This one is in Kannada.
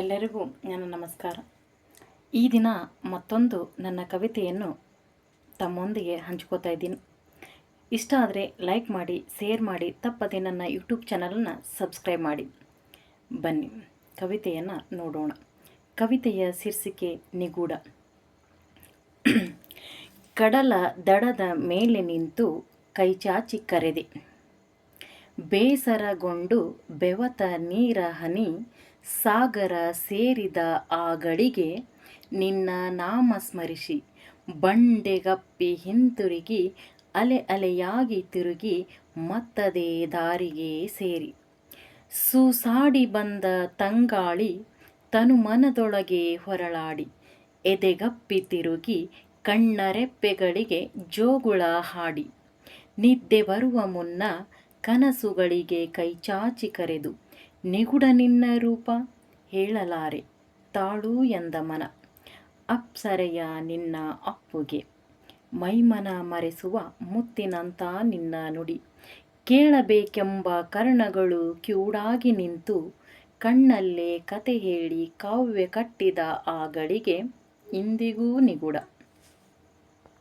ಎಲ್ಲರಿಗೂ ನನ್ನ ನಮಸ್ಕಾರ. ಈ ದಿನ ಮತ್ತೊಂದು ನನ್ನ ಕವಿತೆಯನ್ನು ತಮ್ಮೊಂದಿಗೆ ಹಂಚ್ಕೋತಾ ಇದ್ದೀನಿ. ಇಷ್ಟ ಆದರೆ ಲೈಕ್ ಮಾಡಿ ಶೇರ್ ಮಾಡಿ, ತಪ್ಪದೆ ನನ್ನ ಯೂಟ್ಯೂಬ್ ಚಾನಲನ್ನು ಸಬ್ಸ್ಕ್ರೈಬ್ ಮಾಡಿ. ಬನ್ನಿ, ಕವಿತೆಯನ್ನು ನೋಡೋಣ. ಕವಿತೆಯ ಶೀರ್ಷಿಕೆ ನಿಗೂಢ. ಕಡಲ ದಡದ ಮೇಲೆ ನಿಂತು ಕೈಚಾಚಿ ಕರೆದೆ. ಬೇಸರಗೊಂಡು ಬೆವತ ನೀರ ಹನಿ ಸಾಗರ ಸೇರಿದ ಆ ಗಳಿಗೆ ನಿನ್ನ ನಾಮ ಸ್ಮರಿಸಿ. ಬಂಡೆಗಪ್ಪಿ ಹಿಂತಿರುಗಿ, ಅಲೆ ಅಲೆಯಾಗಿ ತಿರುಗಿ ಮತ್ತದೇ ದಾರಿಗೆ ಸೇರಿ. ಸೂಸಾಡಿ ಬಂದ ತಂಗಾಳಿ ತನು ಮನದೊಳಗೆ ಹೊರಳಾಡಿ. ಎದೆಗಪ್ಪಿ ತಿರುಗಿ, ಕಣ್ಣರೆಪ್ಪೆಗಳಿಗೆ ಜೋಗುಳ ಹಾಡಿ. ನಿದ್ದೆ ಬರುವ ಮುನ್ನ ಕನಸುಗಳಿಗೆ ಕೈಚಾಚಿ ಕರೆದು ನಿಗುಡ ನಿನ್ನ ರೂಪ ಹೇಳಲಾರೆ ತಾಳು ಎಂದ ಮನ. ಅಪ್ಸರೆಯ ನಿನ್ನ ಅಪ್ಪುಗೆ. ಮೈಮನ ಮರೆಸುವ ಮುತ್ತಿನಂತ ನಿನ್ನ ನುಡಿ. ಕೇಳಬೇಕೆಂಬ ಕರ್ಣಗಳು ಕಿವುಡಾಗಿ ನಿಂತು ಕಣ್ಣಲ್ಲೇ ಕತೆ ಹೇಳಿ ಕಾವ್ಯ ಕಟ್ಟಿದ ಆ ಗಳಿಗೆ ಇಂದಿಗೂ ನಿಗುಡ